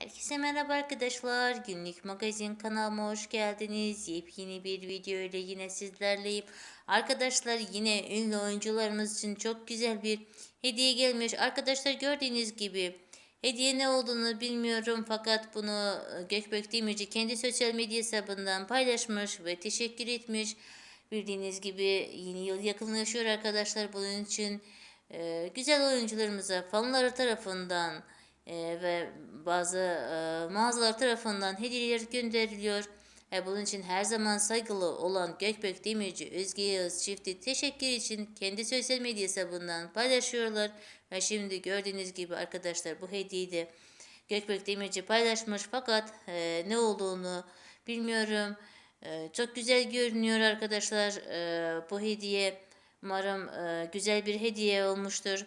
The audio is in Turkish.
Herkese merhaba arkadaşlar. Günlük magazin kanalıma hoş geldiniz. Yepyeni bir video ile yine sizlerleyim. Arkadaşlar yine ünlü oyuncularımız için çok güzel bir hediye gelmiş. Arkadaşlar gördüğünüz gibi hediye ne olduğunu bilmiyorum fakat bunu Gökbek Demirci kendi sosyal medya hesabından paylaşmış ve teşekkür etmiş. Bildiğiniz gibi yeni yıl yakınlaşıyor arkadaşlar. Bunun için e, güzel oyuncularımıza fanları tarafından e, ve bazı e, mağazalar tarafından hediyeler gönderiliyor. E, bunun için her zaman saygılı olan Gökbek Demirci, Özge Yağız çifti teşekkür için kendi sosyal medya hesabından paylaşıyorlar. Ve şimdi gördüğünüz gibi arkadaşlar bu hediyeyi de Gökbek Demirci paylaşmış fakat e, ne olduğunu bilmiyorum. E, çok güzel görünüyor arkadaşlar e, bu hediye. Umarım e, güzel bir hediye olmuştur.